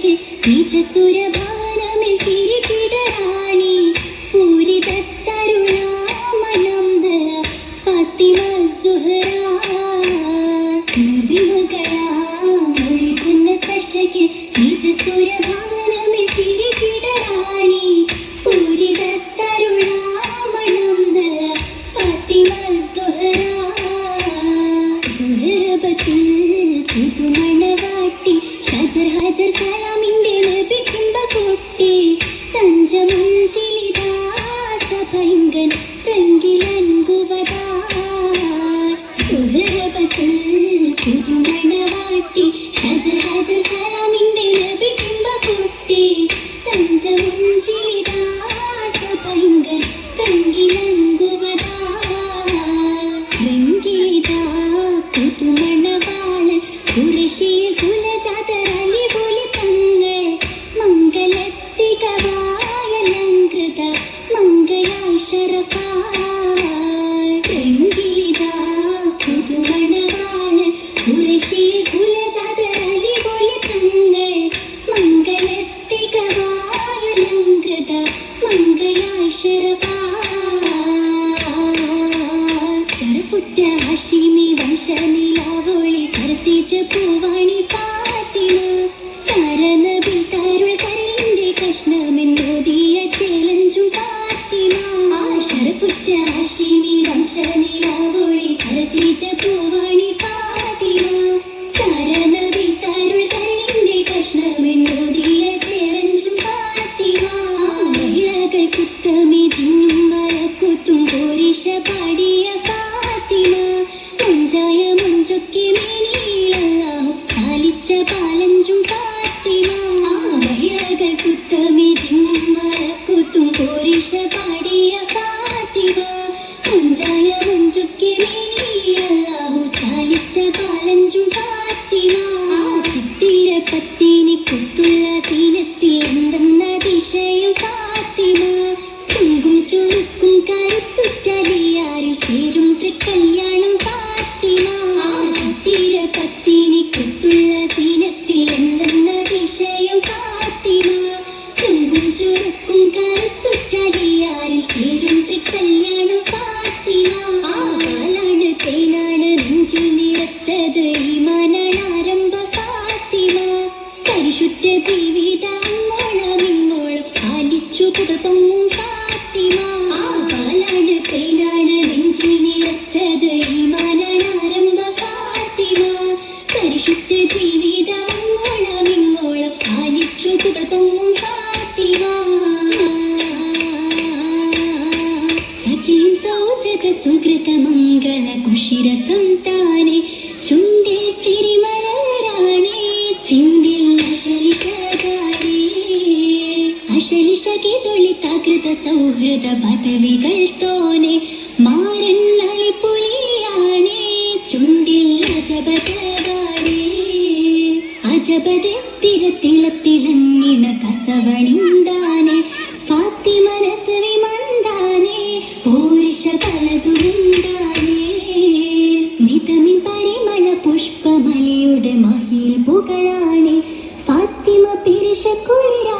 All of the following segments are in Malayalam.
കർഷകിൽ നിജസുരഭവനമിൽ തിരികിടറാണി പൂരിതത്തരുണാമനം ഫാത്തിമ സുഹറ. നബിമകളാമൊഴി ചെന്ന കർഷകിൽ നിജസുരഭവനമിൽ തിരികിടറാണി പൂരിതത്തരുണാമനം ഫാത്തിമ സുഹറ. സുഹറബത്തിൽ പുതുമണവാട്ടി ഷജർ ഹജർ സലാമിന്റെ thính chương ശരഫുറ്റ ഹഷിമി വംശനിലാവോളി വംശനിലാവോളി സരസിച്ച പൂവാണി പാലിച്ചു പുകൾ പൊങ്ങും ഫാത്തിമ പാലാണ് കൈനാണ് നെഞ്ചിൽ നിറച്ചത് ഈമാനാണ് ആരംഭ ഫാത്തിമ. പരിശുദ്ധ ജീവിതങ്ങളോളം ഇങ്ങോളം പാലിച്ചു പുകൾ പൊങ്ങും ഫാത്തിമ. സഖിയും സൗജത സുഹൃത മംഗള കുഷിര അശലിഷകി തൊളിതാകൃത സൗഹൃദ പദവികൾ തോനെ. മാരൻ പുലിയാണേ ചുണ്ടിൽ അജബജവാടേ അജബദത്തിരത്തിളത്തിളങ്ങിണ കസവണിന്താനെ. ഫാത്തി മനസ്സവി മന്ദാനെ പോരിഷ പലതുമുണ്ടാനെ നിതമിൻ പരിമള പുഷ്പമലയുടെ മഹിയിൽ പുകളാണ്. ഫാത്തിമ പിരിശ കുളിരാണ്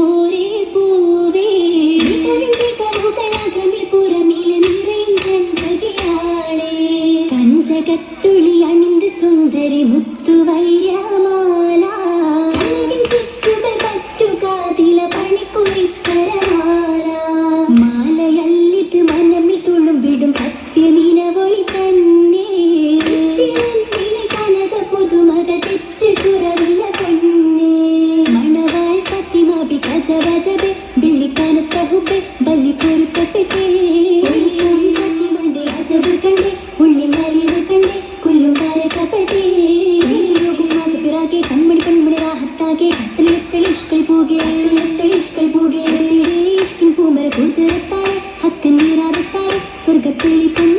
സ്വർഗത്തിളി